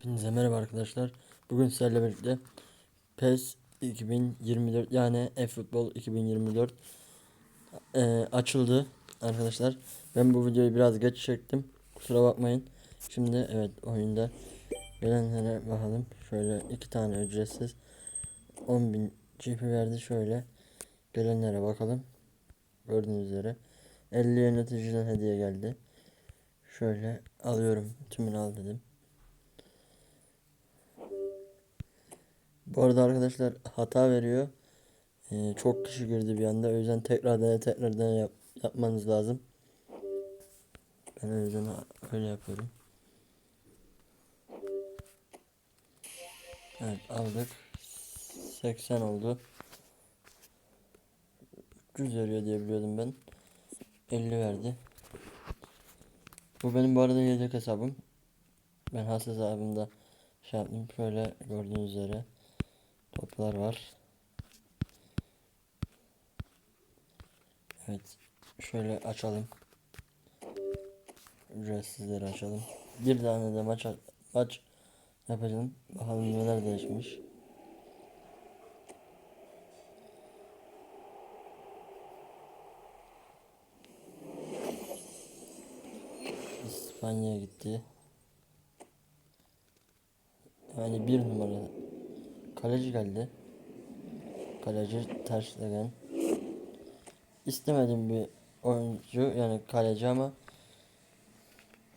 Hepinize merhaba arkadaşlar. Bugün sizlerle birlikte PES 2024 yani eFootball 2024 e, açıldı arkadaşlar. Ben bu videoyu biraz geç çektim. Kusura bakmayın. Şimdi evet oyunda gelenlere bakalım. Şöyle iki tane ücretsiz 10.000 GP verdi. Şöyle gelenlere bakalım. Gördüğünüz üzere 50 yöneticiden hediye geldi. Şöyle alıyorum. Tümünü al dedim. Bu arada arkadaşlar hata veriyor. Ee, çok kişi girdi bir anda. O yüzden tekrar dene tekrar dene yap, yapmanız lazım. Ben o yüzden öyle yapıyorum. Evet aldık. 80 oldu. 300 veriyor diye biliyordum ben. 50 verdi. Bu benim bu arada yedek hesabım. Ben has hesabımda şey yaptım. Şöyle gördüğünüz üzere toplar var. Evet. Şöyle açalım. Ücretsizleri açalım. Bir tane de maç maç yapacağım. Bakalım neler değişmiş. İspanya'ya gitti. Yani bir numara kaleci geldi. Kaleci Terstegen. İstemedim bir oyuncu yani kaleci ama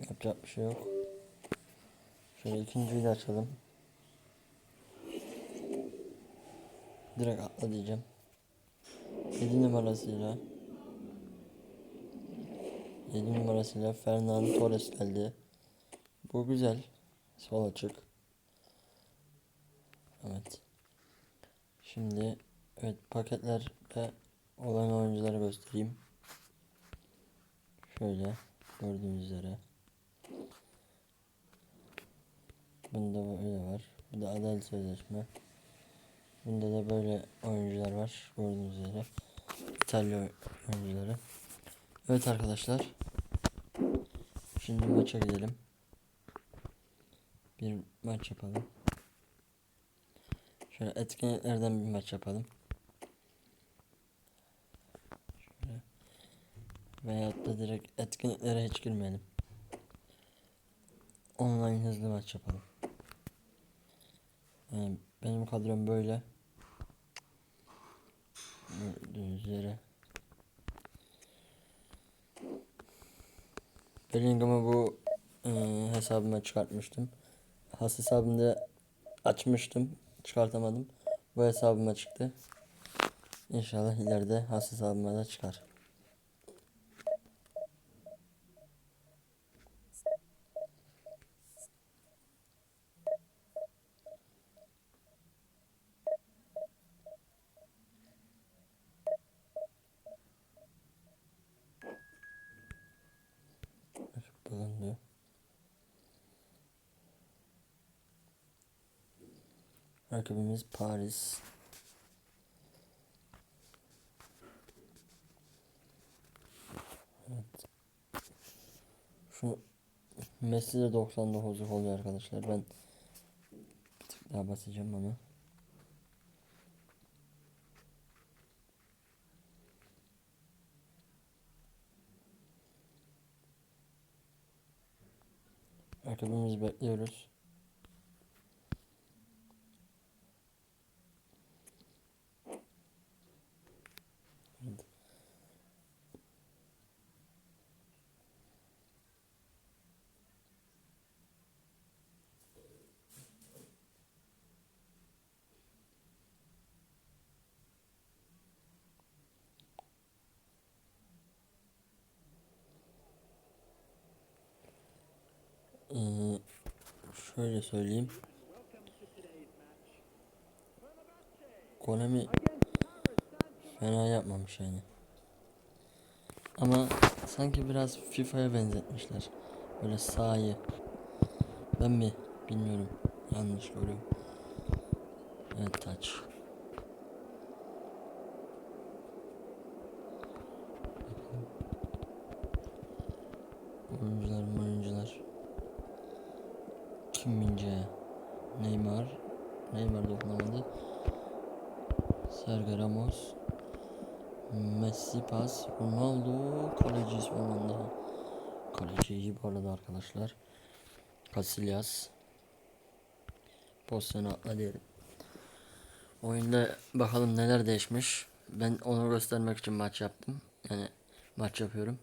yapacak bir şey yok. Şöyle ikinciyi de açalım. Direkt atla diyeceğim. 7 numarasıyla 7 numarasıyla Fernando Torres geldi. Bu güzel. Sol açık. Evet. Şimdi evet paketlerde olan oyuncuları göstereyim. Şöyle gördüğünüz üzere. Bunda böyle var. Bu da adalet sözleşme. Bunda da böyle oyuncular var. Gördüğünüz üzere. İtalya oyuncuları. Evet arkadaşlar. Şimdi maça gidelim. Bir maç yapalım. Şöyle etkinliklerden bir maç yapalım. Şöyle. Veyahut da direkt etkinliklere hiç girmeyelim. Online hızlı maç yapalım. Yani benim kadrom böyle. Gördüğünüz üzere. Bellingham'ı bu e, hesabıma çıkartmıştım. Has hesabımda açmıştım. Çıkartamadım. Bu hesabıma çıktı. İnşallah ileride has hesabıma da çıkar. Bulundu. Rakibimiz Paris. Evet. Şu Messi de 99'luk oluyor arkadaşlar. Ben bir tık daha basacağım onu. Rakibimizi bekliyoruz. Evet. Ee, şöyle söyleyeyim. Konami fena yapmamış yani. Ama sanki biraz FIFA'ya benzetmişler. Böyle sahayı. Ben mi? Bilmiyorum. Yanlış görüyorum. Evet taç. Oyuncular oyuncular. Kim Mince. Neymar. Neymar dokunamadı. Sergio Ramos. Messi pas. Ronaldo. Kaleci son anda. Kaleci iyi bu arada arkadaşlar. Casillas. Pozisyonu atla. Oyunda bakalım neler değişmiş. Ben onu göstermek için maç yaptım. Yani maç yapıyorum.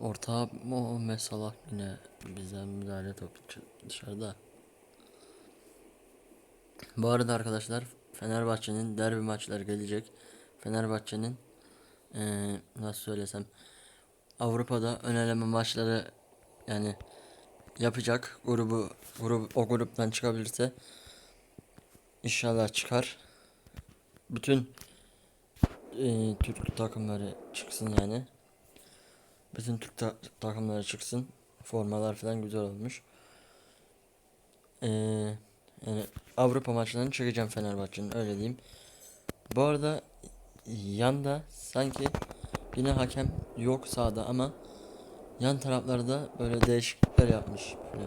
Orta Muhammed Salah yine bizden müdahale topu dışarıda. Bu arada arkadaşlar Fenerbahçe'nin derbi maçları gelecek. Fenerbahçe'nin eee, nasıl söylesem Avrupa'da ön eleme maçları yani yapacak grubu grup o gruptan çıkabilirse inşallah çıkar. Bütün eee, Türk takımları çıksın yani. Bütün Türk ta- takımları çıksın. Formalar falan güzel olmuş. Eee yani Avrupa maçlarını çekeceğim Fenerbahçe'nin öyle diyeyim. Bu arada yanda sanki yine hakem yok sağda ama yan taraflarda böyle değişiklikler yapmış. Böyle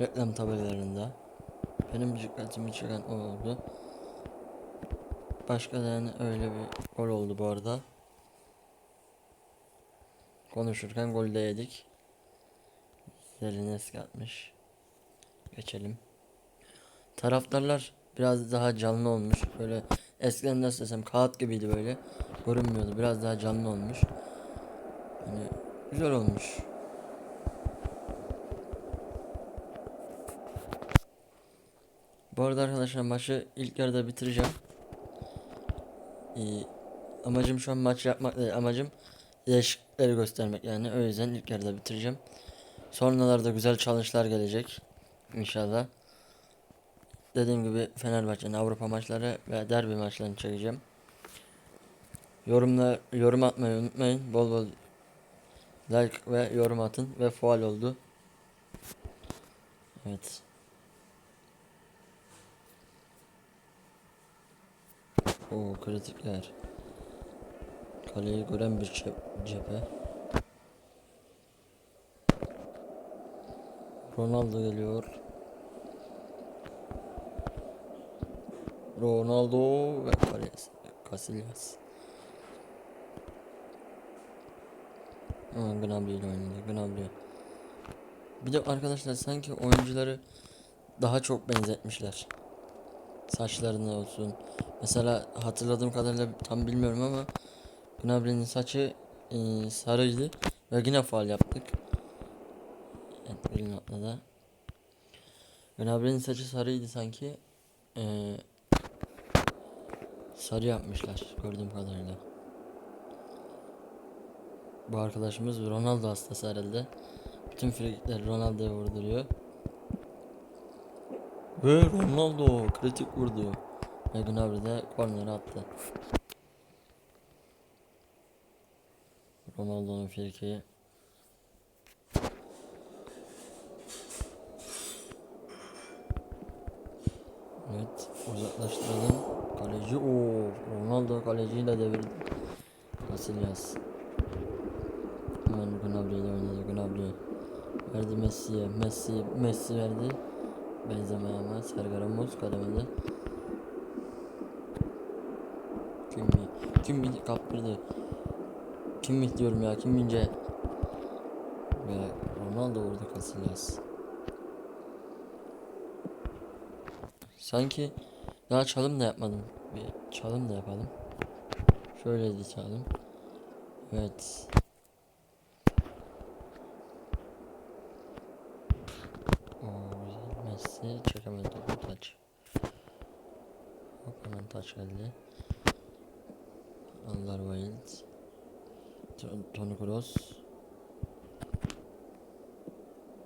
reklam tabelalarında. Benim dikkatimi çeken o oldu. Başka da yani öyle bir gol oldu bu arada. Konuşurken gol de yedik. Zelineski atmış. Geçelim. Taraftarlar biraz daha canlı olmuş. Böyle eskiden nasıl desem kağıt gibiydi böyle. Görünmüyordu. Biraz daha canlı olmuş. Hani güzel olmuş. Bu arada arkadaşlar maçı ilk yarıda bitireceğim. Ee, amacım şu an maç yapmak değil. Amacım değişiklikleri göstermek yani. O yüzden ilk yarıda bitireceğim. Sonralarda güzel challenge'lar gelecek. İnşallah. Dediğim gibi Fenerbahçe'nin Avrupa maçları ve derbi maçlarını çekeceğim. Yorumla yorum atmayı unutmayın. Bol bol like ve yorum atın ve faal oldu. Evet. O kritikler. Kaleyi gören bir cep- cephe. Ronaldo geliyor. Ronaldo ve Casillas. Gnabry ile oynadı. Gnabry. Bir de arkadaşlar sanki oyuncuları daha çok benzetmişler. Saçlarını olsun. Mesela hatırladığım kadarıyla tam bilmiyorum ama Gnabry'nin saçı e, sarıydı ve yine faal yaptık. Evet, atladı. Gnabry'nin saçı sarıydı sanki. Ee, sarı yapmışlar gördüğüm kadarıyla. Bu arkadaşımız Ronaldo hastası herhalde. Bütün frikikleri Ronaldo'ya vurduruyor. Ve Ronaldo kritik vurdu. Ve Gnabry de korneri attı. Ronaldo'nun frikeyi. Evet uzaklaştıralım. Kaleci o Ronaldo kaleciyle devirdi. Casillas. Hemen Gnabry ile oynadı. Gnabry verdi Messi'ye. Messi Messi verdi. Benzemeye ama Sergio Ramos kademede. Kim mi? Kim mi kaptırdı? Kim mi diyorum ya? Kim mince? Ve Ronaldo vurdu Casillas. Sanki daha çalım da yapmadım. Bir çalım da yapalım. Şöyle de çalım. Evet. Messi çekemedi topu taç. Hop hemen taç geldi. Alderweireld. Ton- Toni Kroos.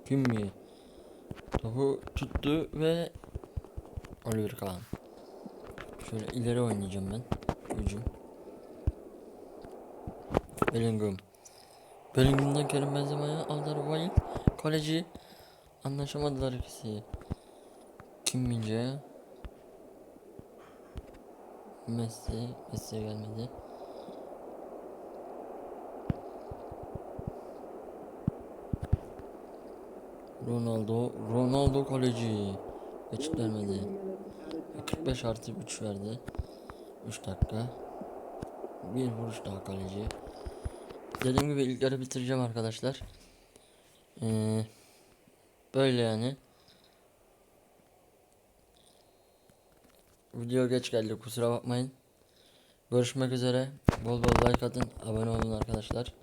Kim mi? Topu tuttu ve Oliver Kahn. Şöyle ileri oynayacağım ben. Hücum. Bellingham. Bellingham'dan Kerim Benzema'ya Alderweireld. Kaleci. Anlaşamadılar ikisi. Kim Mince? Messi. Messi'ye gelmedi. Ronaldo. Ronaldo kaleci. Geçit vermedi. 45 artı 3 verdi. 3 dakika. Bir vuruş daha kaleci. Dediğim gibi ilk yarı bitireceğim arkadaşlar. Ee, böyle yani. Video geç geldi kusura bakmayın. Görüşmek üzere. Bol bol like atın. Abone olun arkadaşlar.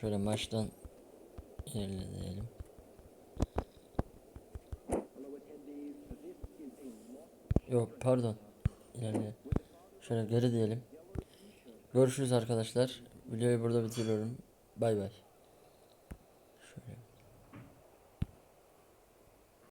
Şöyle maçtan ilerleyelim. Yok pardon. İlerle. Şöyle geri diyelim. Görüşürüz arkadaşlar. Videoyu burada bitiriyorum. Bay bay.